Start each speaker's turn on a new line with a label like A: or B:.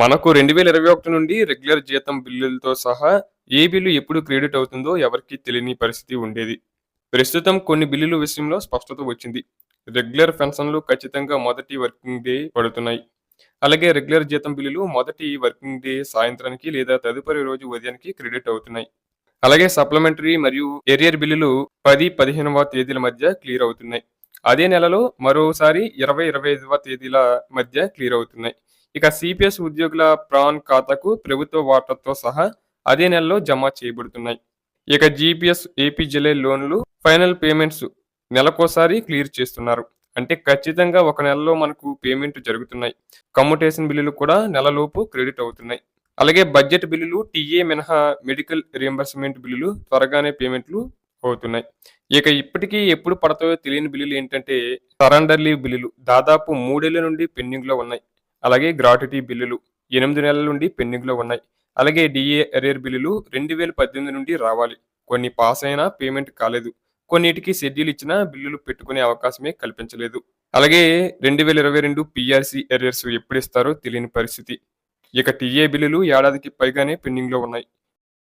A: మనకు రెండు వేల ఇరవై ఒకటి నుండి రెగ్యులర్ జీతం బిల్లులతో సహా ఏ బిల్లు ఎప్పుడు క్రెడిట్ అవుతుందో ఎవరికీ తెలియని పరిస్థితి ఉండేది. ప్రస్తుతం కొన్ని బిల్లుల విషయంలో స్పష్టత వచ్చింది. రెగ్యులర్ పెన్షన్లు ఖచ్చితంగా మొదటి వర్కింగ్ డే పడుతున్నాయి. అలాగే రెగ్యులర్ జీతం బిల్లులు మొదటి వర్కింగ్ డే సాయంత్రానికి లేదా తదుపరి రోజు ఉదయానికి క్రెడిట్ అవుతున్నాయి. అలాగే సప్లిమెంటరీ మరియు ఎరియర్ బిల్లులు పది పదిహేనవ తేదీల మధ్య క్లియర్ అవుతున్నాయి. అదే నెలలో మరోసారి ఇరవై ఇరవై ఐదవ తేదీల మధ్య క్లియర్ అవుతున్నాయి. ఇక సిపిఎస్ ఉద్యోగుల ప్రాన్ ఖాతాకు ప్రభుత్వ వాటాతో సహా అదే నెలలో జమ చేయబడుతున్నాయి. ఇక జీపీఎస్ ఏపీజీలే లోన్లు ఫైనల్ పేమెంట్స్ నెలకోసారి క్లియర్ చేస్తున్నారు. అంటే ఖచ్చితంగా ఒక నెలలో మనకు పేమెంట్ జరుగుతున్నాయి. కమ్యూటేషన్ బిల్లులు కూడా నెలలోపు క్రెడిట్ అవుతున్నాయి. అలాగే బడ్జెట్ బిల్లులు టీఏ మినహా మెడికల్ రియంబర్స్మెంట్ బిల్లులు త్వరగానే పేమెంట్లు అవుతున్నాయి. ఇక ఇప్పటికీ ఎప్పుడు పడతాయో తెలియని బిల్లులు ఏంటంటే సరెండర్లీ బిల్లులు దాదాపు మూడేళ్ళ నుండి పెండింగ్లో ఉన్నాయి. అలాగే గ్రాట్యుటీ బిల్లులు ఎనిమిది నెలల నుండి పెండింగ్లో ఉన్నాయి. అలాగే డిఏ ఎరియర్ బిల్లులు రెండు వేల పద్దెనిమిది నుండి రావాలి. కొన్ని పాస్ అయినా పేమెంట్ కాలేదు. కొన్నిటికి షెడ్యూల్ ఇచ్చినా బిల్లులు పెట్టుకునే అవకాశమే కల్పించలేదు. అలాగే రెండు వేల ఇరవై రెండు పిఆర్సి ఎరియర్స్ ఎప్పుడు ఇస్తారో తెలియని పరిస్థితి. ఇక టీఏ బిల్లులు ఏడాదికి పైగానే పెండింగ్లో ఉన్నాయి.